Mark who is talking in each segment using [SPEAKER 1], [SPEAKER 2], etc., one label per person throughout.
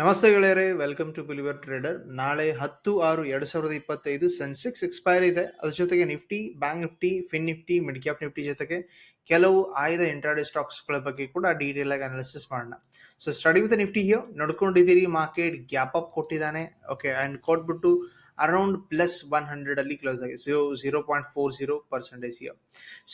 [SPEAKER 1] ನಮಸ್ತೆ ಗೆಳೆಯರೇ welcome to believer trader ನಾಳೆ ಹತ್ತು ಆರು ಎರಡ್ ಸಾವಿರದ ಇಪ್ಪತ್ತೈದು ಸೆನ್ಸೆಕ್ಸ್ ಎಕ್ಸ್ಪೈರ್ ಇದೆ. ಅದ್ರ ಜೊತೆಗೆ Nifty bank Nifty fin Nifty mid cap Nifty ಜೊತೆಗೆ ಕೆಲವು ಆಯ್ದ ಇಂಟ್ರಾಡೇ ಸ್ಟಾಕ್ಸ್ಗಳ ಬಗ್ಗೆ ಕೂಡ ಡೀಟೇಲ್ ಆಗಿ ಅನಾಲಿಸಿಸ್ ಮಾಡೋಣ. ಸೊ ಸ್ಟಡಿ ವಿತ್ ನಿಫ್ಟಿ ಹಿಯೋ ನೋಡ್ಕೊಂಡಿದ್ದೀರಿ ಮಾರ್ಕೆಟ್ ಗ್ಯಾಪ್ ಅಪ್ ಕೊಟ್ಟಿದ್ದಾನೆ. ಓಕೆ ಅಂಡ್ ಕೊಟ್ಬಿಟ್ಟು ಅರೌಂಡ್ ಪ್ಲಸ್ ಒನ್ ಹಂಡ್ರೆಡ್ ಅಲ್ಲಿ ಕ್ಲೋಸ್ ಆಗಿದೆ. Zero zero point four zero percentage here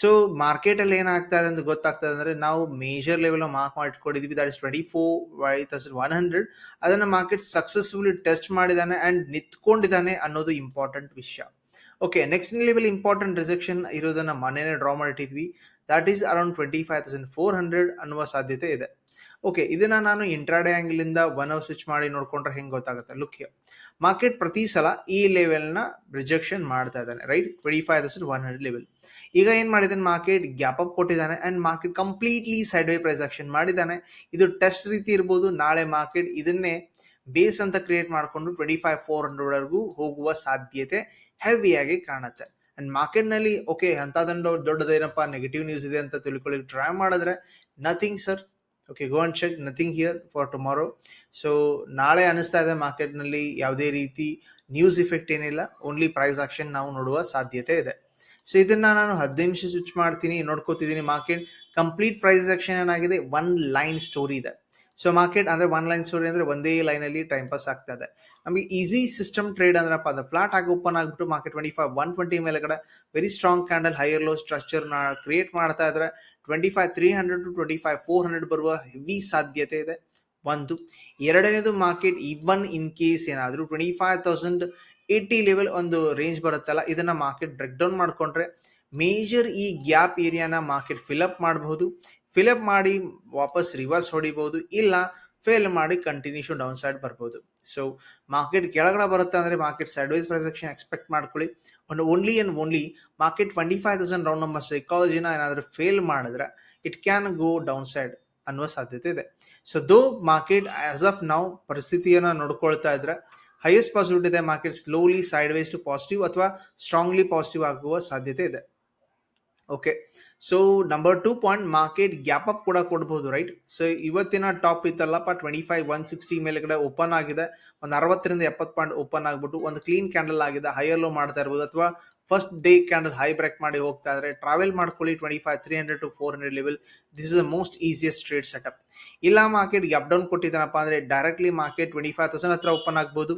[SPEAKER 1] so market ಅಲ್ಲಿ ಏನಾಗ್ತಾ ಇದೆ ಅಂತ ಗೊತ್ತಾಗ್ತದೆ ಅಂದ್ರೆ ನಾವು ಮೇಜರ್ ಲೆವೆಲ್ ಮಾರ್ಕ್ ಮಾಡಿ ಇಟ್ಕೊಂಡಿದ್ವಿ. That is twenty four five thousand one hundred ಅದನ್ನ ಮಾರ್ಕೆಟ್ ಸಕ್ಸಸ್ಫುಲಿ ಟೆಸ್ಟ್ ಮಾಡಿದಾನೆ ಅಂಡ್ ನಿಂತ್ಕೊಂಡಿದ್ದಾನೆ ಅನ್ನೋದು ಇಂಪಾರ್ಟೆಂಟ್ ವಿಷಯ. Okay next level important rejection ಇರೋದನ್ನ ಮನೇನೆ draw ಮಾಡಿಟ್ಟಿದ್ವಿ. That is around twenty five thousand four hundred ಅನ್ನುವ ಸಾಧ್ಯತೆ ಇದೆ. ಓಕೆ ಇದನ್ನ ನಾನು ಇಂಟ್ರಾಡೆ ಆಂಗಲ್ ಇಂದ ಒನ್ ಅವರ್ ಸ್ವಿಚ್ ಮಾಡಿ ನೋಡ್ಕೊಂಡ್ರೆ ಹೆಂಗ್ ಗೊತ್ತಾಗುತ್ತೆ? ಲುಕ್ ಮಾರ್ಕೆಟ್ ಪ್ರತಿ ಸಲ ಈ ಲೆವೆಲ್ನ ರಿಜೆಕ್ಷನ್ ಮಾಡ್ತಾ ಇದ್ದಾನೆ right twenty five thousand one hundred level ಈಗ ಏನ್ ಮಾಡಿದ್ದಾನೆ? ಮಾರ್ಕೆಟ್ ಗ್ಯಾಪ್ ಅಪ್ ಕೊಟ್ಟಿದ್ದಾನೆ and market completely side way price action ಮಾಡಿದ್ದಾನೆ. ಇದು ಟೆಸ್ಟ್ ರೀತಿ ಇರ್ಬೋದು, ನಾಳೆ ಮಾರ್ಕೆಟ್ ಇದನ್ನೇ ಬೇಸ್ ಅಂತ ಕ್ರಿಯೇಟ್ ಮಾಡಿಕೊಂಡು ಟ್ವೆಂಟಿ ಫೈವ್ ಫೋರ್ ಹಂಡ್ರೆಡ್ ವರೆಗೂ ಹೋಗುವ ಸಾಧ್ಯತೆ ಹೆವಿಯಾಗಿ ಕಾಣುತ್ತೆ. ಅಂಡ್ ಮಾರ್ಕೆಟ್ನಲ್ಲಿ ಓಕೆ ಅಂತದಂಡ ದೊಡ್ಡದೇನಪ್ಪ ನೆಗೆಟಿವ್ ನ್ಯೂಸ್ ಇದೆ ಅಂತ ತಿಳ್ಕೊಳ್ಳಿ ಟ್ರೈ ಮಾಡಿದ್ರೆ nothing sir okay go and check nothing here for tomorrow so ನಾಳೆ ಅನಿಸ್ತಾ ಇದೆ ಮಾರ್ಕೆಟ್ನಲ್ಲಿ ಯಾವುದೇ ರೀತಿ ನ್ಯೂಸ್ ಇಫೆಕ್ಟ್ ಏನಿಲ್ಲ ಓನ್ಲಿ ಪ್ರೈಸ್ ಆಕ್ಷನ್ ನಾವು ನೋಡುವ ಸಾಧ್ಯತೆ ಇದೆ. ಸೊ ಇದನ್ನ ನಾನು ಹದಿನೈದು ನಿಮಿಷ ಸ್ವಿಚ್ ಮಾಡ್ತೀನಿ, ನೋಡ್ಕೋತಿದ್ದೀನಿ ಮಾರ್ಕೆಟ್. ಕಂಪ್ಲೀಟ್ ಪ್ರೈಸ್ ಆಕ್ಷನ್ ಏನಾಗಿದೆ? ಒನ್ ಲೈನ್ ಸ್ಟೋರಿ ಇದೆ. ಸೊ ಮಾರ್ಕೆಟ್ ಅಂದ್ರೆ ಒನ್ ಲೈನ್ ಸ್ಟೋರಿ ಅಂದ್ರೆ ಒಂದೇ ಲೈನ್ ಅಲ್ಲಿ ಟೈಮ್ ಪಾಸ್ ಆಗ್ತಾ ಇದೆ. ನಮಗೆ ಈಸಿ ಸಿಸ್ಟಮ್ ಟ್ರೇಡ್ ಅಂದ್ರಪ್ಪ, ಅದು ಫ್ಲಾಟ್ ಆಗಿ ಓಪನ್ ಆಗ್ಬಿಟ್ಟು market twenty five one twenty ಮೇಲೆಗಡೆ very strong candle higher low structure create ಮಾಡ್ತಾ ಇದ್ರೆ twenty five three hundred to twenty five four hundred ಬರುವ ಹೆವಿ ಸಾಧ್ಯತೆ ಇದೆ. ಒಂದು, ಎರಡನೇದು ಮಾರ್ಕೆಟ್ ಇವನ್ ಇನ್ ಕೇಸ್ ಏನಾದರೂ twenty five thousand eighty level ಒಂದು ರೇಂಜ್ ಬರುತ್ತಲ್ಲ, ಇದನ್ನ ಮಾರ್ಕೆಟ್ ಬ್ರೇಕ್ ಡೌನ್ ಮಾಡ್ಕೊಂಡ್ರೆ ಮೇಜರ್ ಈ ಗ್ಯಾಪ್ ಏರಿಯಾನ ಮಾರ್ಕೆಟ್ ಫಿಲಪ್ ಮಾಡಬಹುದು. ಫಿಲಪ್ ಮಾಡಿ ವಾಪಸ್ ರಿವರ್ಸ್ ಹೊಡಿಬಹುದು, ಇಲ್ಲ ಫೇಲ್ ಮಾಡಿ ಕಂಟಿನ್ಯೂಷನ್ ಡೌನ್ ಸೈಡ್ ಬರ್ಬೋದು ಸೊ ಮಾರ್ಕೆಟ್ ಕೆಳಗಡೆ ಬರುತ್ತೆ ಅಂದರೆ market side wise projection expect ಮಾಡ್ಕೊಳ್ಳಿ. ಒಂದು only and only market twenty five thousand round number ಸೈಕಾಲಜಿನ ಏನಾದರೂ ಫೇಲ್ ಮಾಡಿದ್ರೆ it can go down side ಅನ್ನುವ ಸಾಧ್ಯತೆ ಇದೆ. ಸೊ ದೋ ಮಾರ್ಕೆಟ್ ಆಸ್ ಆಫ್ ನಾವು ಪರಿಸ್ಥಿತಿಯನ್ನು ನೋಡ್ಕೊಳ್ತಾ ಇದ್ರೆ ಹೈಯೆಸ್ಟ್ ಪಾಸಿಬಿಲಿಟಿ ಇದೆ market slowly side wise to positive ಅಥವಾ ಸ್ಟ್ರಾಂಗ್ಲಿ ಪಾಸಿಟಿವ್ ಆಗುವ ಸಾಧ್ಯತೆ ಇದೆ. Okay so number two point market gap up ಕೂಡ ಕೊಡಬಹುದು ರೈಟ್ ಸೊ ಇವತ್ತಿನ ಟಾಪ್ ಇತ್ತಲ್ಲಪ್ಪ ಟ್ವೆಂಟಿ ಫೈವ್ ಒನ್ ಸಿಕ್ಸ್ಟಿ ಮೇಲ್ಗಡೆ ಓಪನ್ ಆಗಿದೆ. ಒಂದು ಅರವತ್ತರಿಂದ ಎಪ್ಪತ್ತು ಪಾಯಿಂಟ್ ಓಪನ್ ಆಗಿಬಿಟ್ಟು, ಒಂದು ಕ್ಲೀನ್ ಕ್ಯಾಂಡಲ್ ಆಗಿದೆ ಹೈಯರ್ ಲೋ ಮಾಡ್ತಾ ಇರ್ಬೋದು. ಅಥವಾ first day candle high break ಮಾಡಿ ಹೋಗ್ತಾ ಇದ್ರೆ ಟ್ರಾವೆಲ್ ಮಾಡ್ಕೊಳ್ಳಿ twenty five three hundred to four hundred level this is the most easiest trade setup ಇಲ್ಲ ಮಾರ್ಕೆಟ್ ಗ್ಯಾಪ್ ಡೌನ್ ಕೊಟ್ಟಿದ್ದಾನಪ್ಪ ಅಂದ್ರೆ directly market twenty five thousand ಹತ್ರ ಓಪನ್ ಆಗ್ಬೋದು.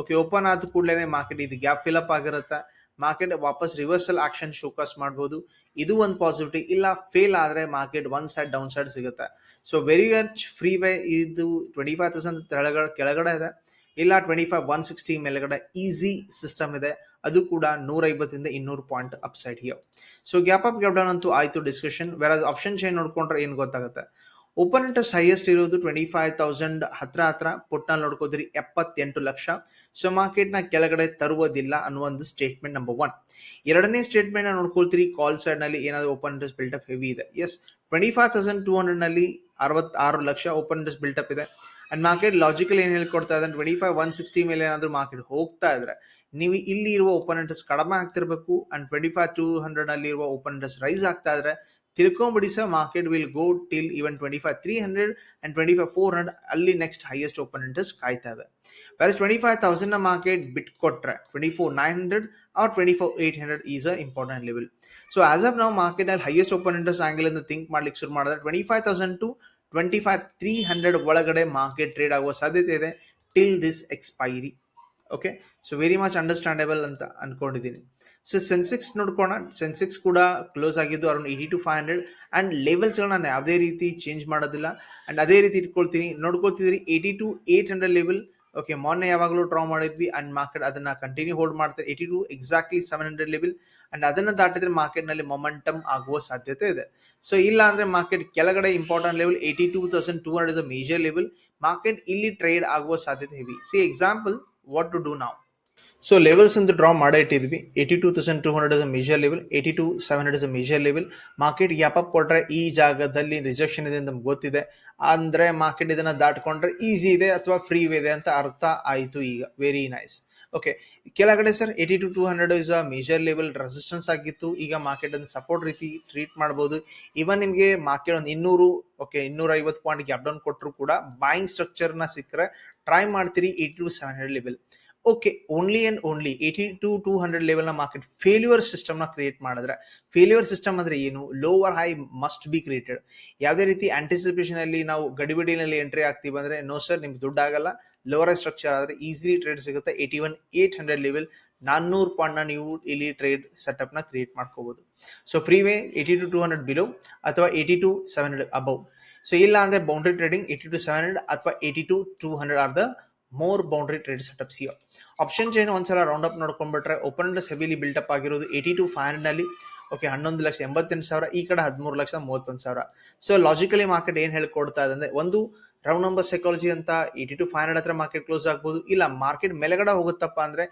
[SPEAKER 1] ಓಕೆ ಓಪನ್ ಆದ ಕೂಡಲೇ ಮಾರ್ಕೆಟ್ ಇದು ಗ್ಯಾಪ್ ಫಿಲ್ ಅಪ್ ಆಗಿರುತ್ತೆ. ಮಾರ್ಕೆಟ್ ವಾಪಸ್ ರಿವರ್ಸಲ್ ಆಕ್ಷನ್ ಶೋಕಾಸ್ ಮಾಡಬಹುದು ಇದು ಒಂದು ಪಾಸಿಬಿಲಿಟಿ ಇಲ್ಲ ಫೇಲ್ ಆದ್ರೆ market one side down side ಸಿಗುತ್ತೆ. So very much free way ಇದು ಟ್ವೆಂಟಿ ಫೈವ್ ತೌಸಂಡ್ ಕೆಳಗಡೆ ಕೆಳಗಡೆ ಇದೆ. ಇಲ್ಲ ಟ್ವೆಂಟಿ ಫೈವ್ ಒನ್ ಸಿಕ್ಸ್ಟಿ ಮೇಲ್ಗಡೆ ಈಸಿ ಸಿಸ್ಟಮ್ ಇದೆ. ಅದು ಕೂಡ ನೂರ ಐವತ್ತರಿಂದ ಇನ್ನೂರು point up side here so gap up gap down ಅಂತೂ ಆಯಿತು ಡಿಸ್ಕಷನ್ ವೆರ್ ಆಪ್ಷನ್ ಚೇಂಜ್ ನೋಡ್ಕೊಂಡ್ರೆ ಏನು ಗೊತ್ತಾಗುತ್ತೆ? ಓಪನ್ ಇಂಟ್ರೆಸ್ಟ್ ಹೈಯೆಸ್ಟ್ ಇರೋದು ಟ್ವೆಂಟಿ ಫೈವ್ ತೌಸಂಡ್ ಹತ್ರ ಹತ್ರ. ಪುಟ್ನಲ್ಲಿ ನೋಡ್ಕೋದ್ರಿ ಎಪ್ಪತ್ತೆಂಟು ಲಕ್ಷ. ಸೊ ಮಾರ್ಕೆಟ್ನ ಕೆಳಗಡೆ ತರುವುದಿಲ್ಲ ಅನ್ನೋ ಒಂದು ಸ್ಟೇಟ್ಮೆಂಟ್ ನಂಬರ್ ಒನ್ ಎರಡನೇ ಸ್ಟೇಟ್ಮೆಂಟ್ನ ನೋಡ್ಕೊಳ್ತೀರಿ. ಕಾಲ್ ಸೈಡ್ನಲ್ಲಿ ಏನಾದ್ರು open interest build up heavy ಇದೆ. Yes twenty five thousand two ಹಂಡ್ರೆಡ್ನಲ್ಲಿ ಅರವತ್ತಾರು ಲಕ್ಷ ಓಪನ್ ಇಂಟ್ರೆಸ್ಟ್ ಅಪ್ ಇದೆ. ಅಂಡ್ ಮಾರ್ಕೆಟ್ ಲಾಜಿಕಲ್ ಏನ್ ಹೇಳ್ಕೊಡ್ತಾ ಇದೆ ಟ್ವೆಂಟಿ ಫೈವ್ ಒನ್ ಸಿಕ್ಸ್ಟಿ ಮೇಲೆ ಏನಾದ್ರು ಮಾರ್ಕೆಟ್ ಹೋಗ್ತಾ ಇದ್ರೆ ನೀವು ಇಲ್ಲಿ ಇರುವ ಓಪನ್ ಇಂಟ್ರೆಸ್ಟ್ ಕಡಿಮೆ ಆಗ್ತಿರ್ಬೇಕು. ಅಂಡ್ ಟ್ವೆಂಟಿ ಫೈವ್ ಟೂ ಹಂಡ್ರೆಡ್ನಲ್ಲಿ ಇರುವ ಓಪನ್ ಇಂಟ್ರೆಸ್ಟ್ ರೈಸ್ ಆಗ್ತಾ ಇದ್ರೆ sir market will go till even twenty five three hundred and twenty five four hundred ಅಲ್ಲಿ ನೆಕ್ಸ್ಟ್ ಹೈಯೆಸ್ಟ್ ಓಪನ್ ಇಂಟ್ರೆಸ್ಟ್ ಕಾಯ್ತವೆ ಬಿಟ್ ಕೊಟ್ರೆ twenty four nine hundred or twenty four eight hundred is a important level so as of ನಾವು market ಅಲ್ಲಿ highest open interest angle ಅಂತ think ಮಾಡ್ಲಿಕ್ಕೆ ಶುರು ಮಾಡಿದ್ರೆ twenty five thousand to twenty five three hundred ಒಳಗಡೆ ಮಾರ್ಕೆಟ್ ಟ್ರೇಡ್ ಆಗುವ ಸಾಧ್ಯತೆ ಇದೆ till this expiry okay so very much understandable ಅಂತ ಅನ್ಕೊಂಡಿದ್ದೀನಿ. ಸೊ ಸೆನ್ಸೆಕ್ಸ್ ನೋಡ್ಕೋಣ ಸೆನ್ಸೆಕ್ಸ್ ಕೂಡ ಕ್ಲೋಸ್ ಆಗಿದ್ದು around eighty two five hundred and ಲೆವೆಲ್ಸ್ಗಳನ್ನ ನಾನು ಯಾವುದೇ ರೀತಿ ಚೇಂಜ್ ಮಾಡೋದಿಲ್ಲ. ಅಂಡ್ ಅದೇ ರೀತಿ ಇಟ್ಕೊಳ್ತೀನಿ. ನೋಡ್ಕೊಳ್ತಿದ್ರಿ eighty two eight hundred level okay ಮೊನ್ನೆ ಯಾವಾಗಲೂ ಡ್ರಾ ಮಾಡಿದ್ವಿ. ಅಂಡ್ ಮಾರ್ಕೆಟ್ ಅದನ್ನ ಕಂಟಿನ್ಯೂ ಹೋಲ್ಡ್ ಮಾಡ್ತಾರೆ eighty two exactly seven hundred level and ಅದನ್ನ ದಾಟಿದ್ರೆ ಮಾರ್ಕೆಟ್ನಲ್ಲಿ ಮೊಮೆಂಟಮ್ ಆಗುವ ಸಾಧ್ಯತೆ ಇದೆ. ಸೊ ಇಲ್ಲ ಅಂದ್ರೆ ಮಾರ್ಕೆಟ್ ಕೆಳಗಡೆ important level eighty two thousand two hundred is a major level market ಇಲ್ಲಿ ಟ್ರೇಡ್ ಆಗುವ ಸಾಧ್ಯತೆ heavy see example what to do ನಾವು ಸೊ ಲೆವೆಲ್ಸ್ ಅಂತ ಡ್ರಾ ಮಾಡೇ ಇಟ್ಟಿದ್ವಿ eighty two thousand two hundred is a major level eighty two seven hundred is a major level market gap ಕೊಟ್ರೆ ಈ ಜಾಗದಲ್ಲಿ rejection ಇದೆ ಅಂತ ನಮ್ಗೆ ಗೊತ್ತಿದೆ ಅಂದ್ರೆ ಮಾರ್ಕೆಟ್ ಇದನ್ನ ದಾಟ್ಕೊಂಡ್ರೆ ಈಸಿ ಇದೆ ಅಥವಾ ಫ್ರೀ ಇದೆ ಅಂತ ಅರ್ಥ ಆಯಿತು ಈಗ ವೆರಿ ನೈಸ್ ಓಕೆ ಕೆಳಗಡೆ sir eighty two two hundred is a major level resistance ಆಗಿತ್ತು ಈಗ ಮಾರ್ಕೆಟ್ ಅನ್ನು ಸಪೋರ್ಟ್ ರೀತಿ ಟ್ರೀಟ್ ಮಾಡ್ಬೋದು ಇವನ್ ನಿಮಗೆ ಮಾರ್ಕೆಟ್ ಒಂದು ಇನ್ನೂರು ಓಕೆ ಇನ್ನೂರ ಐವತ್ತು ಪಾಯಿಂಟ್ ಗ್ಯಾಪ್ ಡೌನ್ ಕೊಟ್ಟರು ಕೂಡ ಬಾಯಿಂಗ್ ಸ್ಟ್ರಕ್ಚರ್ನ ಸಿಕ್ಕರೆ ಟ್ರೈ ಮಾಡ್ತೀರಿ eighty two seven hundred level okay only and only eighty two two hundred ಲೆವೆಲ್ನ market failure ಸಿಸ್ಟಮ್ನ ಕ್ರಿಯೇಟ್ ಮಾಡಿದ್ರೆ ಫೇಲ್ಯೂರ್ ಸಿಸ್ಟಮ್ ಅಂದ್ರೆ ಏನು? Lower high must be created ಯಾವುದೇ ರೀತಿ ಆಂಟಿಸಿಪೇಷನ್ ಅಲ್ಲಿ ನಾವು ಗಡಿಬಿಡಿನಲ್ಲಿ ಎಂಟ್ರಿ ಆಗ್ತೀವಿ ಅಂದ್ರೆ ನೋ ಸರ್ ನಿಮ್ಗೆ ದುಡ್ಡು ಆಗಲ್ಲ. ಲೋವರ್ ಸ್ಟ್ರಕ್ಚರ್ ಆದ್ರೆ ಈಸಿಲಿ ಟ್ರೇಡ್ ಸಿಗುತ್ತೆ. Eighty one eight hundred level ನಾನ್ನೂರು ಪಾಯಿಂಟ್ನ ನೀವು ಇಲ್ಲಿ ಟ್ರೇಡ್ ಸೆಟಪ್ನ ಕ್ರಿಯೇಟ್ ಮಾಡ್ಕೋಬೋದು. So free way eighty two two hundred below ಅಥವಾ eighty two seven hundred above so ಇಲ್ಲ ಅಂದ್ರೆ boundary trading eighty two seven hundred ಅಥವಾ eighty two two hundred are the more boundary trade setups here option chain ಒಂದ್ಸಲ round up ನೋಡ್ಕೊಂಡ್ಬಿಟ್ರೆ open heavily up ಆಗಿರೋದು eighty two five hundred ಅಲ್ಲಿ. Okay ಹನ್ನೊಂದು ಲಕ್ಷ ಎಂಬತ್ತೆಂಟು ಸಾವಿರ, ಈ ಕಡೆ ಹದಿಮೂರು ಲಕ್ಷ ಮೂವತ್ತೊಂದು ಸಾವಿರ. ಸೊ ಲಾಜಿಕಲಿ ಮಾರ್ಕೆಟ್ ಏನು ಹೇಳ್ಕೊಡ್ತಾ ಇದೆ ಅಂದ್ರೆ ಒಂದು ರೌಂಡ್ ನಂಬರ್ ಸೈಕಾಲಜಿ ಅಂತ ಏಯ್ಟಿ ಟು ಫೈವ್ ಹಂಡ್ರೆಡ್ ಹತ್ರ ಮಾರ್ಕೆಟ್ ಕ್ಲೋಸ್ ಆಗ್ಬೋದು. ಇಲ್ಲ ಮಾರ್ಕೆಟ್ ಮೇಲೆಗಡೆ ಹೋಗುತ್ತಪ್ಪ ಅಂದ್ರೆ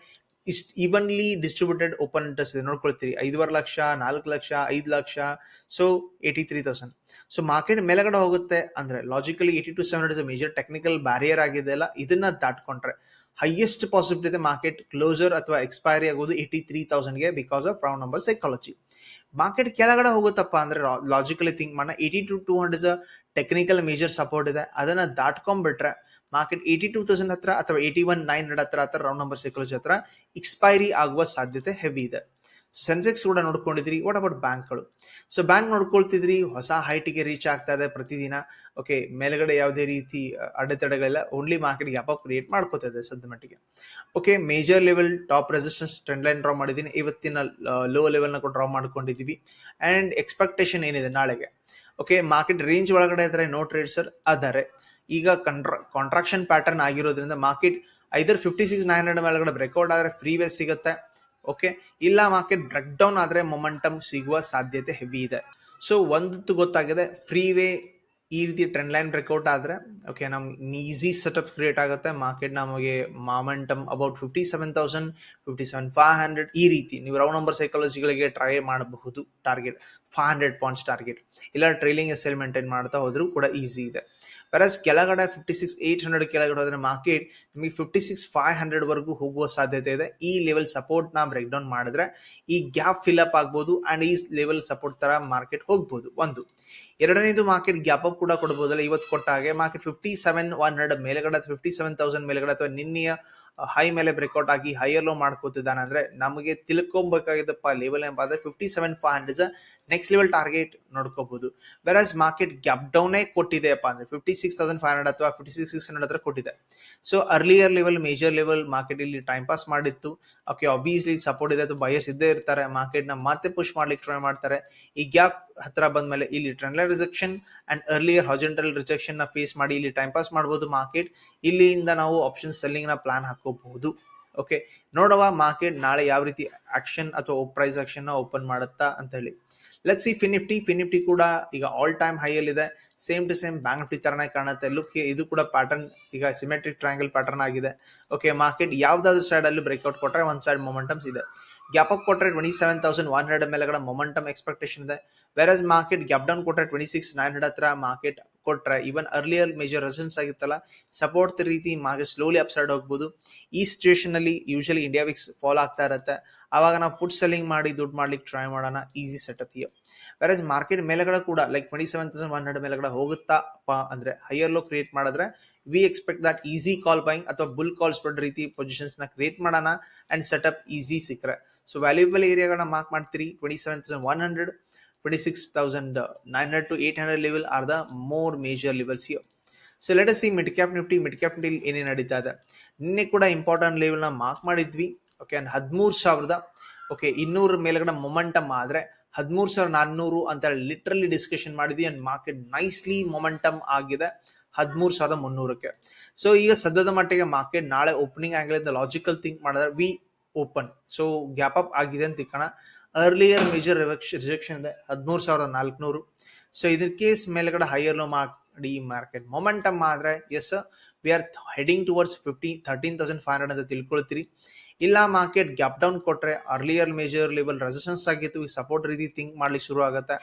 [SPEAKER 1] ಇಷ್ಟು ಈವನ್ಲಿ ಡಿಸ್ಟ್ರಿಬ್ಯೂಟೆಡ್ ಓಪನ್ ಇಂಟ್ರೆಸ್ಟ್ ಇದೆ. ನೋಡ್ಕೊಳ್ತೀರಿ. ಐದುವರೆ ಲಕ್ಷ, ನಾಲ್ಕು ಲಕ್ಷ, ಐದು lakh so eighty three thousand so market ಮೇಲೆಗಡೆ ಹೋಗುತ್ತೆ ಅಂದ್ರೆ logically eighty two seven is major technical barrier ಆಗಿದೆ ಅಲ್ಲ. ಇದನ್ನ ದಾಟ್ಕೊಂಡ್ರೆ ಹೈಯೆಸ್ಟ್ ಪಾಸಿಬಿಲಿಟಿ ಮಾರ್ಕೆಟ್ ಕ್ಲೋಸರ್ ಅಥವಾ ಎಕ್ಸ್ಪೈರಿ ಆಗೋದು eighty three ತೌಸಂಡ್ಗೆ because of round number psychology market ಕೆಳಗಡೆ ಹೋಗುತ್ತಪ್ಪ ಅಂದ್ರೆ ಲಾಜಿಕಲಿ ಥಿಂಕ್ ಮಾಡೋಣ eighty two two hundred technical major support ಇದೆ. ಅದನ್ನ ದಾಟ್ಕೊಂಡ್ಬಿಟ್ರೆ ಮಾರ್ಕೆಟ್ ಏಯ್ಟಿ ಟೂ ತೌಸಂಡ್ ಹತ್ರ ಅಥವಾ ಏಯ್ಟಿ ಒನ್ ನೈನ್ ಹಂಡ್ರೆಡ್ ಹತ್ರ ಹತ್ರ ರೌಂಡ್ ನಂಬರ್ ಸೈಕಾಲಜಿ ಹತ್ರ ಎಕ್ಸ್ಪೈರಿ ಆಗುವ ಸಾಧ್ಯತೆ ಹೆವಿ ಇದೆ. ಸೆನ್ಸೆಕ್ಸ್ ಕೂಡ ನೋಡ್ಕೊಂಡಿದ್ರಿ ವಾಟ್ ಅಬೌಟ್ ಬ್ಯಾಂಕ್ಗಳು? ಸೊ ಬ್ಯಾಂಕ್ ನೋಡ್ಕೊಳ್ತಿದ್ರಿ. ಹೊಸ ಹೈಟಿಗೆ ರೀಚ್ ಆಗ್ತಾ ಇದೆ ಪ್ರತಿದಿನ. ಓಕೆ ಮೇಲ್ಗಡೆ ಯಾವುದೇ ರೀತಿ ಅಡೆತಡೆಗಳೆಲ್ಲ. ಓನ್ಲಿ ಮಾರ್ಕೆಟ್ ಗ್ಯಾಪ್ ಕ್ರಿಯೇಟ್ ಮಾಡ್ಕೋತಾ ಇದೆ ಸದ್ಯ ಮಟ್ಟಿಗೆ. Okay major level top resistance trend line draw ಮಾಡಿದ್ದೀನಿ. ಇವತ್ತಿನ ಲೋ ಲೆವೆಲ್ನ ಡ್ರಾ ಮಾಡ್ಕೊಂಡಿದ್ದೀವಿ. ಅಂಡ್ ಎಕ್ಸ್ಪೆಕ್ಟೇಷನ್ ಏನಿದೆ ನಾಳೆಗೆ? ಓಕೆ ಮಾರ್ಕೆಟ್ ರೇಂಜ್ ಒಳಗಡೆ ಇದ್ರೆ ನೋ ಟ್ರೇಡ್ ಸರ್ ಆದರೆ ಈಗ ಕಂಟ್ರಾ ಕಾಂಟ್ರಾಕ್ಷನ್ ಪ್ಯಾಟರ್ನ್ ಆಗಿರೋದ್ರಿಂದ market either fifty six nine hundred ಮೇಲೆಗಡೆ ಬ್ರೇಕ್ಔಟ್ ಆದರೆ ಫ್ರೀ ವೇಸ್ ಸಿಗುತ್ತೆ. ಓಕೆ ಇಲ್ಲ ಮಾರ್ಕೆಟ್ ಬ್ರೇಕ್ ಡೌನ್ ಆದರೆ ಮೊಮೆಂಟಮ್ ಸಿಗುವ ಸಾಧ್ಯತೆ ಹೆವಿ ಇದೆ. ಸೊ ಒಂದು ಗೊತ್ತಾಗಿದೆ ಫ್ರೀ ವೇ ಈ ರೀತಿ ಟ್ರೆಂಡ್ ಲೈನ್ ಬ್ರೇಕ್ಔಟ್ ಆದರೆ ಓಕೆ ನಮ್ಗೆ ಈಸಿ ಸೆಟಪ್ ಕ್ರಿಯೇಟ್ ಆಗುತ್ತೆ. ಮಾರ್ಕೆಟ್ ನಮಗೆ momentum about fifty seven thousand fifty seven five hundred ಈ ರೀತಿ ನೀವು ರೌಂಡ್ ನಂಬರ್ ಸೈಕಾಲಜಿಗಳಿಗೆ ಟ್ರೈ ಮಾಡಬಹುದು target five hundred points target ಇಲ್ಲ ಟ್ರೈಲಿಂಗ್ ಎಸ್ ಎಲ್ ಮೇಂಟೈನ್ ಮಾಡ್ತಾ ಹೋದರೂ ಕೂಡ ಈಸಿ ಇದೆ. ವೆರಸ್ ಕೆಳಗಡೆ ಫಿಫ್ಟಿ ಸಿಕ್ಸ್ ಏಟ್ ಹಂಡ್ರೆಡ್ ಕೆಳಗಡೆ ಹೋದ್ರೆ ಮಾರ್ಕೆಟ್ ನಿಮಗೆ ಫಿಫ್ಟಿ ಸಿಕ್ಸ್ ಫೈವ್ ಹಂಡ್ರೆಡ್ ವರೆಗೂ ಹೋಗುವ ಸಾಧ್ಯತೆ ಇದೆ. ಈ ಲೆವೆಲ್ ಸಪೋರ್ಟ್ನ ಬ್ರೇಕ್ ಡೌನ್ ಮಾಡಿದ್ರೆ ಈ ಗ್ಯಾಪ್ ಫಿಲ್ ಅಪ್ ಆಗ್ಬೋದು ಅಂಡ್ ಈ ಲೆವೆಲ್ ಸಪೋರ್ಟ್ ತರ ಮಾರ್ಕೆಟ್ ಹೋಗ್ಬೋದು. ಒಂದು. ಎರಡನೇದು ಮಾರ್ಕೆಟ್ ಗ್ಯಾಪ್ ಅಪ್ ಕೂಡ ಕೊಡ್ಬೋದಲ್ಲ, ಇವತ್ತು ಕೊಟ್ಟ ಹಾಗೆ. Market fifty seven one hundred ಮೇಲೆಗಡೆ ಫಿಫ್ಟಿ ಸೆವೆನ್ ತೌಸಂಡ್ ಮೇಲೆಗಡೆ ಅಥವಾ ನಿನ್ನೆಯ ಹೈ ಮೇಲೆ ಬ್ರೇಕ್ಔಟ್ ಆಗಿ ಹೈಯರ್ ಲೋ ಮಾಡ್ಕೋತಿದ್ದಾನೆ ಅಂದ್ರೆ ನಮಗೆ ತಿಳ್ಕೊಬೇಕಾಗಿದ್ದಪ್ಪ ಲೆವೆಲ್ ಅಂದ್ರೆ fifty seven five hundred next level target ನೋಡ್ಕೋಬಹುದು versus market gap down ಡೌನೇ ಕೊಟ್ಟಿದೆಯಪ್ಪ ಅಂದ್ರೆ fifty six thousand five hundred ಅಥವಾ ಫಿಫ್ಟಿ ಸಿಕ್ಸ್ ಸಿಕ್ಸ್ ಹಂಡ್ರೆಡ್ ಹತ್ರ ಕೊಟ್ಟಿದೆ. So earlier level major level market ಇಲ್ಲಿ ಟೈಮ್ ಪಾಸ್ ಮಾಡಿತ್ತು. ಓಕೆ ಆಬ್ವಿಯಸ್ಲಿ ಸಪೋರ್ಟ್ ಇದೆ ಅಥವಾ ಬಯರ್ಸ್ ಇದ್ದೇ ಇರ್ತಾರೆ. ಮಾರ್ಕೆಟ್ನ ಮತ್ತೆ ಪುಷ್ ಮಾಡ್ಲಿಕ್ಕೆ ಟ್ರೈ ಮಾಡ್ತಾರೆ. ಈ ಗ್ಯಾಪ್ ಹತ್ರ ಬಂದ್ಮೇಲೆ ಇಲ್ಲಿ trend rejection and earlier horizontal ರಿಜೆಕ್ಷನ್ನ face ಮಾಡಿ ಇಲ್ಲಿ ಟೈಮ್ ಪಾಸ್ ಮಾಡಬಹುದು ಮಾರ್ಕೆಟ್ ಇಲ್ಲಿಂದ ನಾವು ಆಪ್ಷನ್ ಸೆಲ್ಲಿಂಗ್ನ ಪ್ಲಾನ್ ಹಾಕೋಬಹುದು ಓಕೆ ನೋಡುವ ಮಾರ್ಕೆಟ್ ನಾಳೆ ಯಾವ ರೀತಿ ಆಕ್ಷನ್ ಅಥವಾ ಪ್ರೈಸ್ ಆಕ್ಷನ್ನ ಓಪನ್ ಮಾಡುತ್ತಾ ಅಂತ ಹೇಳಿ. ಲೆಟ್ ಸಿ ಫಿನಿಫ್ಟಿ ಫಿನಿಫ್ಟಿ ಕೂಡ ಈಗ ಆಲ್ ಟೈಮ್ ಹೈ ಅಲ್ಲಿ ಇದೆ same to same bank Nifty ತರನೇ ಕಾಣುತ್ತೆ. ಲುಕ್ ಇದು ಕೂಡ ಪ್ಯಾಟರ್ನ್ ಈಗ ಸಿಮೆಟ್ರಿಕ್ ಟ್ರಯಾಂಗಲ್ ಪ್ಯಾಟರ್ನ್ ಆಗಿದೆ. ಓಕೆ ಮಾರ್ಕೆಟ್ ಯಾವ್ದಾದ್ರು ಸೈಡ್ ಅಲ್ಲಿ ಬ್ರೇಕ್ಔಟ್ ಕೊಟ್ಟರೆ ಒಂದ್ ಸೈಡ್ ಮೊಮೆಂಟಮ್ಸ್ ಇದೆ. ಗ್ಯಾಪ್ ಅಪ್ ಕೊಟ್ಟರೆ twenty seven thousand one hundred ಮೇಲೆಗಡೆ ಮೊಮೆಂಟಮ್ ಎಕ್ಸ್ಪೆಕ್ಟೇಷನ್ ಇದೆ ವೆರಸ್ ಮಾರ್ಕೆಟ್ ಗ್ಯಾಪ್ ಡೌನ್ ಕೊಟ್ಟರೆ ಟ್ವೆಂಟಿ ಸಿಕ್ಸ್ ನೈನ್ ಹಂಡ್ರೆಡ್ ಹತ್ರ ಮಾರ್ಕೆಟ್ ಕೊಟ್ರೆ ಈವನ್ ಅರ್ಲಿಯರ್ ಮೇಜರ್ ರೆಸನ್ಸ್ ಆಗಿತ್ತಲ್ಲ ಸಪೋರ್ಟ್ ರೀತಿ ಮಾರ್ಕೆಟ್ ಸ್ಲೋಲಿ ಅಪ್ ಸೈಡ್ ಹೋಗ್ಬೋದು. ಈ ಸಿಚುವೇಶನ್ ಅಲ್ಲಿ ಯೂಶಲಿ ಇಂಡಿಯಾ ವಿಕ್ಸ್ ಫಾಲೋ ಆಗ್ತಾ ಇರುತ್ತೆ. ಅವಾಗ ನಾವು ಪುಟ್ ಸೆಲ್ಲಿಂಗ್ ಮಾಡಿ ದುಡ್ಡು ಮಾಡ್ಲಿಕ್ಕೆ ಟ್ರೈ ಮಾಡೋಣ. Easy setup here versus market ಮೇಲೆಗಡೆ ಕೂಡ like twenty seven thousand one hundred ಮೇಲೆಗಡೆ ಹೋಗುತ್ತಾ ಅಂದ್ರೆ ಹೈಯರ್ ಲೋ ಕ್ರಿಯೇಟ್ ಮಾಡಿದ್ರೆ we expect that easy call buying ಅಥವಾ ಬುಲ್ ಕಾಲ್ ಸ್ಪ್ರೆಡ್ ರೀತಿ ಪೊಸಿಷನ್ಸ್ನ ಕ್ರಿಯೇಟ್ ಮಾಡೋಣ ಅಂಡ್ ಸೆಟಪ್ ಈಸಿ ಸಿಕ್ಕರೆ ಸೊ ವ್ಯಾಲ್ಯೂಬಲ್ ಏರಿಯಾಗಳನ್ನ ಮಾರ್ಕ್ ಮಾಡ್ತೀರಿ. Twenty seven thousand one hundred twenty six thousand nine hundred two eight hundred level are the more major levels you so let see mid cap Nifty mid cap Nifty ಏನೇ ನಡೀತಾ ಇದೆ. ನಿನ್ನೆ ಕೂಡ important ಲೆವೆಲ್ನ mark ಮಾಡಿದ್ವಿ. Okay and ಹದಿಮೂರು ಸಾವಿರದ okay ಇನ್ನೂರ ಮೇಲ್ಗಡೆ ಮೊಮೆಂಟಮ್ ಆದ್ರೆ ಹದಿಮೂರು ಸಾವಿರದ ನಾನ್ನೂರು ಅಂತ ಲಿಟ್ರಲಿ ಡಿಸ್ಕಷನ್ ಮಾಡಿದ್ವಿ ಅಂಡ್ ಮಾರ್ಕೆಟ್ ನೈಸ್ಲಿ ಮೊಮೆಂಟಮ್ ಆಗಿದೆ ಹದಿಮೂರು ಸಾವಿರದ ಮುನ್ನೂರಕ್ಕೆ. ಸೊ ಈಗ ಸದ್ಯದ ಮಟ್ಟಿಗೆ ಮಾರ್ಕೆಟ್ ನಾಳೆ ಓಪನಿಂಗ್ ಆಂಗಲ್ ಇಂದ ಲಾಜಿಕಲ್ ಥಿಂಕ್ ಮಾಡಿದ್ರೆ we open so gap up ಆಗಿದೆ ಅಂತ ತಿಳ್ಕೋಣ. ಅರ್ಲಿಯರ್ ಮೇಜರ್ ರಿಜೆಕ್ಷನ್ ಇದೆ ಹದಿಮೂರು ಸಾವಿರದ ನಾಲ್ಕುನೂರು. ಸೊ ಇದ್ರ ಕೇಸ್ ಮೇಲ್ಗಡೆ ಹೈಯರ್ ಲೋ ಮಾಡಿ ಮಾರ್ಕೆಟ್ ಮೊಮೆಂಟಮ್ ಆದ್ರೆ as we are heading towards fifty thirteen thousand five hundred ಅಂತ ತಿಳ್ಕೊಳ್ತೀರಿ. ಇಲ್ಲ ಮಾರ್ಕೆಟ್ ಗ್ಯಾಪ್ ಡೌನ್ ಕೊಟ್ಟರೆ ಅರ್ಲಿಯರ್ ಮೇಜರ್ ಲೆವೆಲ್ ರೆಸಿಸ್ಟೆನ್ಸ್ ಆಗಿತ್ತು, ಈ ಸಪೋರ್ಟ್ ರೀತಿ ಥಿಂಕ್ ಮಾಡ್ಲಿಕ್ಕೆ ಶುರು ಆಗುತ್ತೆ.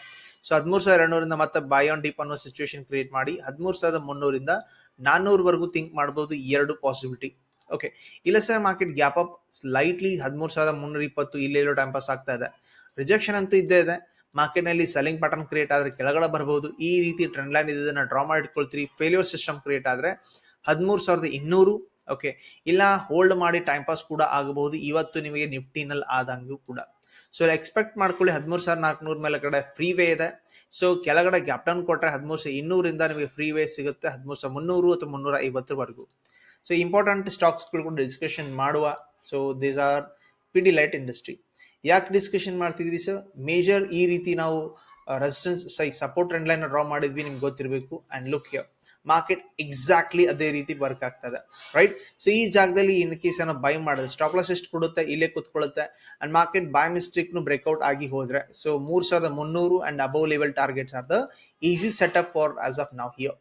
[SPEAKER 1] ಸೊ ಹದಿಮೂರು ಸಾವಿರ ಎರಡುನೂರಿಂದ ಮತ್ತೆ ಬೈ ಆನ್ ಡೀಪ್ ಅನ್ನೋ ಸಿಚುವೇಶನ್ ಕ್ರಿಯೇಟ್ ಮಾಡಿ, ಹದಿಮೂರು ಸಾವಿರದ ಮುನ್ನೂರಿಂದ ನಾನ್ನೂರವರೆಗೂ ಥಿಂಕ್ ಮಾಡ್ಬೋದು ಎರಡು ಪಾಸಿಬಿಲಿಟಿ ಓಕೆ ಇಲ್ಲ sir market gap up slightly ಹದಿಮೂರು ಸಾವಿರದ ಮುನ್ನೂರ ಇಪ್ಪತ್ತು ಇಲ್ಲೆಲ್ಲೋ ಟೈಮ್ ಪಾಸ್ ಆಗ್ತಾ ಇದೆ. ರಿಜೆಕ್ಷನ್ ಅಂತೂ ಇದ್ದೇ ಇದೆ. ಮಾರ್ಕೆಟ್ನಲ್ಲಿ ಸೆಲ್ಲಿಂಗ್ ಪ್ಯಾಟರ್ನ್ ಕ್ರಿಯೇಟ್ ಆದರೆ ಕೆಳಗಡೆ ಬರಬಹುದು ಈ ರೀತಿ ಟ್ರೆಂಡ್ ಲೈನ್ ಇದನ್ನು ಡ್ರಾ ಮಾಡಿ ಇಟ್ಕೊಳ್ತೀರಿ ಫೇಲ್ಯೂರ್ ಸಿಸ್ಟಮ್ ಕ್ರಿಯೇಟ್ ಆದರೆ ಹದಿಮೂರು ಸಾವಿರದ ಇನ್ನೂರು ಓಕೆ ಇಲ್ಲ ಹೋಲ್ಡ್ ಮಾಡಿ ಟೈಮ್ ಪಾಸ್ ಕೂಡ ಆಗಬಹುದು. ಇವತ್ತು ನಿಮಗೆ ನಿಫ್ಟಿನಲ್ಲಿ ಆದಂಗೂ ಕೂಡ. ಸೊ ಎಕ್ಸ್ಪೆಕ್ಟ್ ಮಾಡ್ಕೊಳ್ಳಿ, ಹದಿಮೂರು ಸಾವಿರದ ನಾಲ್ಕುನೂರ ಮೇಲೆ ಕಡೆ ಫ್ರೀ ವೇ ಇದೆ. ಸೊ ಕೆಳಗಡೆ ಗ್ಯಾಪ್ ಡೌನ್ ಕೊಟ್ಟರೆ ಹದಿಮೂರು ಸಾವಿರ ಇನ್ನೂರಿಂದ ನಿಮಗೆ ಫ್ರೀ ವೇ ಸಿಗುತ್ತೆ. ಹದಿಮೂರು ಸಾವಿರ ಮುನ್ನೂರು ಅಥವಾ ಮುನ್ನೂರ ಐವತ್ತರವರೆಗೂ ಸೊ ಇಂಪಾರ್ಟೆಂಟ್ ಸ್ಟಾಕ್ಸ್ಗಳು ಕೂಡ ಡಿಸ್ಕಷನ್ ಮಾಡುವ. So these are P D light industry ಯಾಕೆ ಡಿಸ್ಕಷನ್ ಮಾಡ್ತಿದ್ವಿ ಸರ್ ಮೇಜರ್ ಈ ರೀತಿ ನಾವು ರೆಸಿಸ್ಟೆನ್ಸ್ ಸೈ ಸಪೋರ್ಟ್ ಟ್ರೆಂಡ್ ಲೈನ್ ಡ್ರಾ ಮಾಡಿದ್ವಿ, ನಿಮ್ಗೆ ಗೊತ್ತಿರಬೇಕು. And look here market exactly ಅದೇ ರೀತಿ ವರ್ಕ್ ಆಗ್ತದೆ ರೈಟ್ ಸೊ ಈ ಜಾಗದಲ್ಲಿ ಇನ್ ಕೇಸ್ ಏನೋ ಬೈ ಮಾಡಿದ್ರೆ ಸ್ಟಾಪ್ ಲಾಸ್ ಎಷ್ಟು ಕೊಡುತ್ತೆ, ಇಲ್ಲೇ ಕುತ್ಕೊಳ್ಳುತ್ತೆ ಅಂಡ್ ಮಾರ್ಕೆಟ್ ಬೈ ಮಿಸ್ಟೇಕ್ ನು ಬ್ರೇಕ್ಔಟ್ ಆಗಿ ಹೋದ್ರೆ ಸೊ ಮೂರ್ ಸಾವಿರದ ಮುನ್ನೂರು and above level targets are the easy setup for as of now here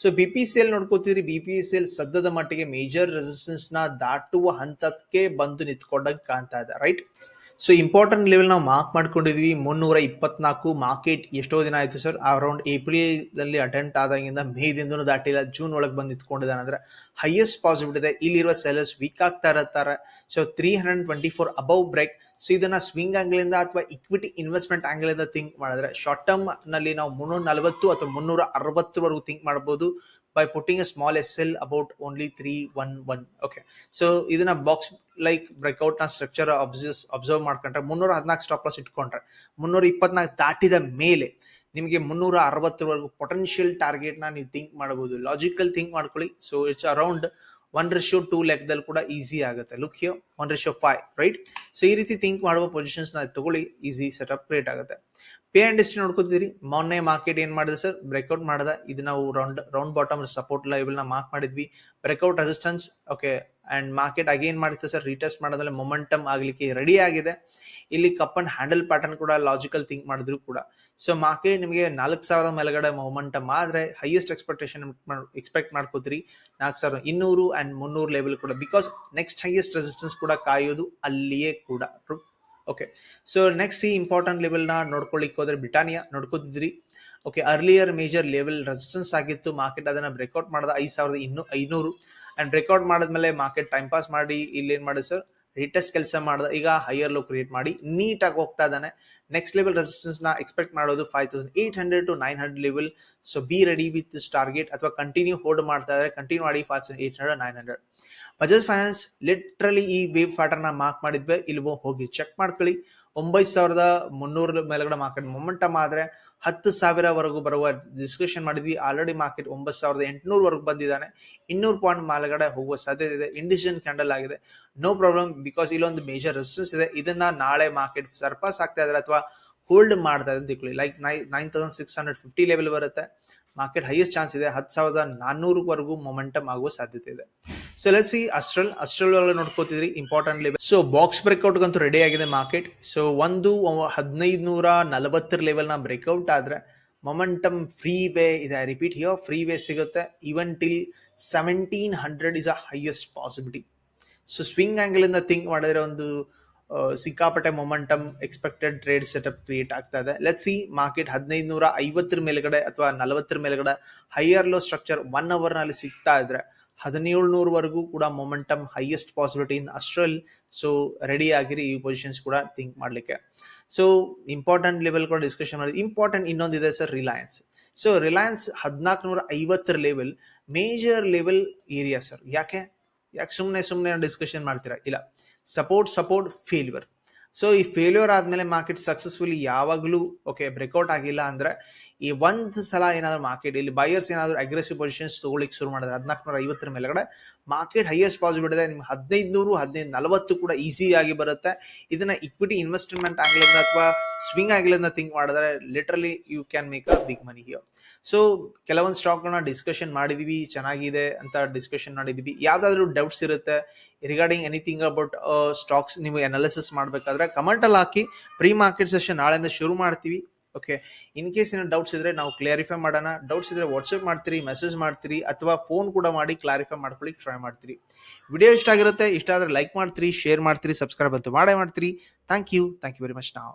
[SPEAKER 1] so B P C L ನೋಡ್ಕೋತೀರಿ B P C L ಸದ್ಯದ ಮಟ್ಟಿಗೆ ಮೇಜರ್ ರೆಸಿಸ್ಟೆನ್ಸ್ನ ದಾಟುವ ಹಂತಕ್ಕೆ ಬಂದು ನಿಂತ್ಕೊಂಡಂಗೆ ಕಾಣ್ತಾ ಇದೆ ರೈಟ್ ಸೊ ಇಂಪಾರ್ಟೆಂಟ್ ಲೆವೆಲ್ ನಾವು ಮಾರ್ಕ್ ಮಾಡ್ಕೊಂಡಿದ್ವಿ. ಮುನ್ನೂರ ಇಪ್ಪತ್ನಾಲ್ಕು ಮಾರ್ಕೆಟ್ ಎಷ್ಟೋ ದಿನ ಆಯ್ತು ಸರ್ ಅರೌಂಡ್ ಏಪ್ರಿಲ್ ಅಟೆಂಡ್ ಆದಾಗಿಂದ ಮೇ ದಿಂದನೂ ದಾಟಿಲ್ಲ. ಜೂನ್ ಒಳಗೆ ಬಂದು ನಿಂತ್ಕೊಂಡಿದ್ದಾನೆ ಅಂದ್ರೆ ಹೈಯೆಸ್ಟ್ ಪಾಸಿಬಿಲಿಟಿ ಇದೆ. ಇಲ್ಲಿರುವ ಸೆಲರ್ಸ್ ವೀಕ್ ಆಗ್ತಾ ಇರ್ತಾರೆ. So three hundred twenty four above break so ಇದನ್ನ ಸ್ವಿಂಗ್ ಆಂಗಲ್ ಇಂದ ಅಥವಾ ಇಕ್ವಿಟಿ ಇನ್ವೆಸ್ಟ್ಮೆಂಟ್ ಆಂಗಲ್ ಇಂದ ಥಿಂಕ್ ಮಾಡಿದ್ರೆ ಶಾರ್ಟ್ ಟರ್ಮ್ನಲ್ಲಿ ನಾವು ಮುನ್ನೂರ ನಲವತ್ತು ಅಥವಾ ಮುನ್ನೂರ ಅರವತ್ತರವರೆಗೂ ಥಿಂಕ್ ಮಾಡಬಹುದು by putting a small S about one one okay so ಇದನ್ನ ಬಾಕ್ಸ್ ಲೈಕ್ ಬ್ರೇಕ್ಔಟ್ನ ಸ್ಟ್ರಕ್ಚರ್ ಅಬ್ಸರ್ವ್ ಅಬ್ಸರ್ವ್ ಮಾಡ್ಕೊಂಡ್ರೆ ಮುನ್ನೂರ ಹದಿನಾಲ್ಕು ಸ್ಟಾಪ್ ಲಾಸ್ ಇಟ್ಕೊಂಡ್ರೆ ಮುನ್ನೂರ ಇಪ್ಪತ್ನಾಲ್ಕು ದಾಟಿದ ಮೇಲೆ ನಿಮಗೆ ಮುನ್ನೂರ ಅರವತ್ತರವರೆಗೂ ಪೊಟೆನ್ಷಿಯಲ್ ಟಾರ್ಗೆಟ್ನ ನೀವು ಥಿಂಕ್ ಮಾಡಬಹುದು. ಲಾಜಿಕಲ್ ಥಿಂಕ್ ಮಾಡ್ಕೊಳ್ಳಿ. So it's around one ratio two ಲೆಕ್ಕದಲ್ಲಿ ಕೂಡ ಈಸಿ ಆಗುತ್ತೆ. Look here one ratio five right so ಈ ರೀತಿ ಥಿಂಕ್ ಮಾಡುವ ಪೊಸಿಷನ್ಸ್ನ ತಗೊಳ್ಳಿ. ಈಸಿ ಸೆಟಪ್ ಕ್ರಿಯೇಟ್ ಆಗುತ್ತೆ. ಪೇ ಅಂಡ್ ಡಿಸ್ಟ್ರಿ ನೋಡ್ಕೋತೀರಿ ಮೊನ್ನೆ ಮಾರ್ಕೆಟ್ ಏನ್ ಮಾಡಿದೆ ಸರ್ ಬ್ರೇಕ್ಔಟ್ ಮಾಡಿದ. ಇದು ನಾವು ರೌಂಡ್ ರೌಂಡ್ ಬಾಟಮ್ ಸಪೋರ್ಟ್ ಲೆವೆಲ್ನ ಮಾರ್ಕ್ ಮಾಡಿದ್ವಿ. Breakout resistance okay and market again ಮಾಡುತ್ತೆ ಸರ್ ರೀಟೆಸ್ಟ್ ಮಾಡೋದ್ರೆ ಮೊಮೆಂಟಮ್ ಆಗ್ಲಿಕ್ಕೆ ರೆಡಿ ಆಗಿದೆ. ಇಲ್ಲಿ ಕಪ್ ಅಂಡ್ ಹ್ಯಾಂಡಲ್ ಪ್ಯಾಟರ್ನ್ ಕೂಡ ಲಾಜಿಕಲ್ ಥಿಂಕ್ ಮಾಡಿದ್ರು ಕೂಡ. ಸೊ ಮಾರ್ಕೆಟ್ ನಿಮಗೆ ನಾಲ್ಕು ಸಾವಿರ ಮೇಲ್ಗಡೆ ಮೊಮೆಂಟಮ್ ಆದ್ರೆ ಹೈಯೆಸ್ಟ್ ಎಕ್ಸ್ಪೆಕ್ಟೇಷನ್ ಎಕ್ಸ್ಪೆಕ್ಟ್ ಮಾಡ್ಕೋತೀರಿ. ನಾಲ್ಕು ಸಾವಿರ ಇನ್ನೂರು ಅಂಡ್ ಮುನ್ನೂರು ಲೆವೆಲ್ ಕೂಡ. ಬಿಕಾಸ್ ನೆಕ್ಸ್ಟ್ ಹೈಯೆಸ್ಟ್ ರೆಸಿಸ್ಟೆನ್ಸ್ ಕೂಡ ಕಾಯೋದು ಅಲ್ಲಿಯೇ ಕೂಡ. ಓಕೆ ಸೊ ನೆಕ್ಸ್ಟ್ ಈ ಇಂಪಾರ್ಟೆಂಟ್ ಲೆವೆಲ್ನ ನೋಡ್ಕೊಳ್ಳಿಕ್ಕೆ ಹೋದ್ರೆ Britannia ನೋಡ್ಕೋತಿದ್ರಿ. Okay earlier major level resistance ಆಗಿತ್ತು. ಮಾರ್ಕೆಟ್ ಅದನ್ನ ಬ್ರೇಕ್ಔಟ್ ಮಾಡಿದ ಐದು ಸಾವಿರದ ಇನ್ನೂ ಐನೂರು. ಅಂಡ್ ಬ್ರೇಕ್ಔಟ್ ಮಾಡಿದ್ಮೇಲೆ ಮಾರ್ಕೆಟ್ ಟೈಮ್ ಪಾಸ್ ಮಾಡಿ ಇಲ್ಲಿ ಏನು ಮಾಡಿದೆ ಸರ್ ರಿಟೆಸ್ಟ್ ಕೆಲಸ ಮಾಡಿದ. ಈಗ ಹೈಯರ್ ಲೋ ಕ್ರಿಯೇಟ್ ಮಾಡಿ. ನೀಟಾಗಿ ಹೋಗ್ತಾ ಇದ್ದಾನೆ. ನೆಕ್ಸ್ಟ್ ಲೆವೆಲ್ ರೆಸಿಸ್ಟೆನ್ಸ್ನ ಎಕ್ಸ್ಪೆಕ್ಟ್ ಮಾಡೋದು five thousand eight hundred two nine hundred level so be ready with this target ಅಥವಾ ಕಂಟಿನ್ಯೂ ಹೋಲ್ಡ್ ಮಾಡ್ತಾ ಇದ್ರೆ ಕಂಟಿನ್ಯೂ ಮಾಡಿ five thousand eight hundred nine hundred Bajaj Finance literally ಈ ವೇವ್ ಪ್ಯಾಟರ್ನ್ ಮಾರ್ಕ್ ಮಾಡಿದ್ವಿ, ಇಲ್ವೋ ಹೋಗಿ ಚೆಕ್ ಮಾಡ್ಕೊಳ್ಳಿ. ಒಂಬೈದು ಸಾವಿರದ ಮುನ್ನೂರ ಮೇಲ್ಗಡೆ ಮಾರ್ಕೆಟ್ ಮೊಮೆಂಟಮ್ ಆದ್ರೆ ಹತ್ತು ಸಾವಿರವರೆಗೂ ಬರುವ ಡಿಸ್ಕಷನ್ ಮಾಡಿದ್ವಿ. ಆಲ್ರೆಡಿ ಮಾರ್ಕೆಟ್ ಒಂಬತ್ತು ಸಾವಿರದ ಎಂಟುನೂರವರೆಗೂ ಬಂದಿದ್ದಾನೆ. ಇನ್ನೂರು ಪಾಯಿಂಟ್ ಮೇಲ್ಗಡೆ ಹೋಗುವ ಸಾಧ್ಯತೆ ಇದೆ. ಇಂಡಿಷನ್ ಕ್ಯಾಂಡಲ್ ಆಗಿದೆ. ನೋ ಪ್ರಾಬ್ಲಮ್ ಬಿಕಾಸ್ ಇಲ್ಲೊಂದು ಮೇಜರ್ ರೆಸಿಸ್ಟೆನ್ಸ್ ಇದೆ. ಇದನ್ನ ನಾಳೆ ಮಾರ್ಕೆಟ್ ಸರ್ಪಾಸ್ ಆಗ್ತಾ ಇದ್ದಾರೆ ಅಥವಾ ಹೋಲ್ಡ್ ಮಾಡ್ತಾ ಇದೆ ತಿಳ್ಕೊಳ್ಳಿ. ಲೈಕ್ ನೈ nine thousand six hundred fifty level ಬರುತ್ತೆ. ಮಾರ್ಕೆಟ್ ಹೈಯೆಸ್ಟ್ ಚಾನ್ಸ್ ಇದೆ ಹತ್ತು ಸಾವಿರದ ನಾನ್ನೂರವರೆಗೂ ಮೊಮೆಂಟಮ್ ಆಗುವ ಸಾಧ್ಯತೆ ಇದೆ. So let see Astral Astral ಒಳಗೆ ನೋಡ್ಕೋತಿದ್ರಿ ಇಂಪಾರ್ಟೆಂಟ್ ಲೆವೆಲ್ ಸೊ ಬಾಕ್ಸ್ ಬ್ರೇಕ್ಔಟ್ಗಂತೂ ರೆಡಿ ಆಗಿದೆ ಮಾರ್ಕೆಟ್ ಸೊ ಒಂದು ಹದಿನೈದು ನೂರ ನಲವತ್ತರ ಲೆವೆಲ್ನ ಬ್ರೇಕ್ಔಟ್ ಆದ್ರೆ ಮೊಮೆಂಟಮ್ ಫ್ರೀ ವೇ ಇದೆ. ರಿಪೀಟ್ ಹಿಯರ್ ಫ್ರೀ ವೇ ಸಿಗುತ್ತೆ. Even till seventeen hundred is a highest possibility so swing angle ಇಂದ ಥಿಂಕ್ ಮಾಡಿದ್ರೆ ಒಂದು ಸಿಕ್ಕಾಪಟ್ಟೆ momentum expected trade setup create ಆಗ್ತಾ ಇದೆ. ಲೆಟ್ ಸಿ ಮಾರ್ಕೆಟ್ ಹದಿನೈದು ನೂರ ಐವತ್ತರ ಮೇಲ್ಗಡೆ ಅಥವಾ ನಲವತ್ತರ ಮೇಲ್ಗಡೆ ಹೈಯರ್ ಲೋ ಸ್ಟ್ರಕ್ಚರ್ ಒನ್ ಅವರ್ನಲ್ಲಿ ಸಿಗ್ತಾ ಇದ್ರೆ ಹದಿನೇಳುನೂರವರೆಗೂ ಕೂಡ ಮೊಮೆಂಟಮ್ ಹೈಯೆಸ್ಟ್ ಪಾಸಿಬಿಲಿಟಿ ಇನ್ ಅಷ್ಟ್ರಲ್ಲಿ ಸೊ ರೆಡಿ ಆಗಿರಿ ಈ ಪೊಸಿಷನ್ಸ್ ಕೂಡ ಥಿಂಕ್ ಮಾಡ್ಲಿಕ್ಕೆ. ಸೊ ಇಂಪಾರ್ಟೆಂಟ್ ಲೆವೆಲ್ ಕೂಡ ಡಿಸ್ಕಷನ್ ಮಾಡಿ ಇಂಪಾರ್ಟೆಂಟ್ ಇನ್ನೊಂದಿದೆ ಸರ್ ರಿಲಯನ್ಸ್ ಸೊ ರಿಲಯನ್ಸ್ ಹದಿನಾಲ್ಕು ನೂರ ಐವತ್ತರ level major level area sir ಯಾಕೆ? ಯಾಕೆ ಸುಮ್ಮನೆ ಸುಮ್ಮನೆ ಡಿಸ್ಕಷನ್ ಮಾಡ್ತೀರಾ? ಇಲ್ಲ. ಸಪೋರ್ಟ್ ಸಪೋರ್ಟ್ ಫೇಲ್ಯೂರ್ ಸೊ ಈ ಫೇಲ್ಯೂರ್ ಆದ್ಮೇಲೆ ಮಾರ್ಕೆಟ್ ಸಕ್ಸಸ್ಫುಲಿ ಯಾವಾಗಲೂ ಓಕೆ ಬ್ರೇಕ್ಔಟ್ ಆಗಿಲ್ಲ ಅಂದ್ರೆ, ಈ ಒಂದ್ ಸಲ ಏನಾದ್ರು ಮಾರ್ಕೆಟ್ ಇಲ್ಲಿ ಬೈಯರ್ಸ್ ಏನಾದ್ರು ಅಗ್ರೆಸಿವ್ ಪೊಸಿಷನ್ಸ್ ತೊಗೊಳಿಕ್ಕೆ ಶುರು ಮಾಡಿದ್ರೆ ಹದಿನಾಲ್ಕುನೂರ ಐವತ್ತರ ಮೇಲೆಗಡೆ ಮಾರ್ಕೆಟ್ ಹೈಯೆಸ್ಟ್ ಪಾಸಿಬಿಲಿಟಿ ಇದೆ. ನಿಮ್ಗೆ ಹದಿನೈದು ನೂರು ಹದಿನೈದು ನಲವತ್ತು ಕೂಡ ಈಸಿ ಆಗಿ ಬರುತ್ತೆ. ಇದನ್ನ ಇಕ್ವಿಟಿ ಇನ್ವೆಸ್ಟ್ಮೆಂಟ್ ಆಗಲಿಂದ ಅಥವಾ ಸ್ವಿಂಗ್ ಆಗಲಿಂದ ಥಿಂಕ್ ಮಾಡಿದ್ರೆ literally you can make a big money here so ಕೆಲವೊಂದು ಸ್ಟಾಕ್ಗಳನ್ನ ಡಿಸ್ಕಷನ್ ಮಾಡಿದೀವಿ, ಚೆನ್ನಾಗಿದೆ ಅಂತ ಡಿಸ್ಕಷನ್ ಮಾಡಿದೀವಿ. ಯಾವ್ದಾದ್ರು ಡೌಟ್ಸ್ ಇರುತ್ತೆ ರಿಗಾರ್ಡಿಂಗ್ ಎನಿಥಿಂಗ್ ಅಬೌಟ್ ಸ್ಟಾಕ್ಸ್ ನೀವು ಅನಾಲಿಸಿಸ್ ಮಾಡಬೇಕಾದ್ರೆ ಕಮೆಂಟ್ ಅಲ್ಲಿ ಹಾಕಿ ಪ್ರೀ ಮಾರ್ಕೆಟ್ ಸೆಷನ್ ನಾಳೆಯಿಂದ ಶುರು ಮಾಡ್ತೀವಿ. ಓಕೆ ಇನ್ ಕೇಸ್ ಏನೋ ಡೌಟ್ಸ್ ಇದ್ರೆ ನಾವು ಕ್ಲಾರಿಫೈ ಮಾಡೋಣ. ಡೌಟ್ಸ್ ಇದ್ರೆ ವಾಟ್ಸಪ್ ಮಾಡ್ತೀರಿ ಮೆಸೇಜ್ ಮಾಡ್ತೀರಿ, ಅಥವಾ ಫೋನ್ ಕೂಡ ಮಾಡಿ ಕ್ಲಾರಿಫೈ ಮಾಡ್ಕೊಳ್ಳಿ ಟ್ರೈ ಮಾಡ್ತೀರಿ. ವಿಡಿಯೋ ಇಷ್ಟ ಆಗಿರುತ್ತೆ, ಇಷ್ಟ ಆದ್ರೆ ಲೈಕ್ ಮಾಡ್ತೀರಿ ಶೇರ್ ಮಾಡ್ತೀರಿ ಸಬ್ಸ್ಕ್ರೈಬ್ ಅಂತೂ ಮಾಡೇ ಮಾಡ್ತೀರಿ. Thank you thank you very much ನಾವು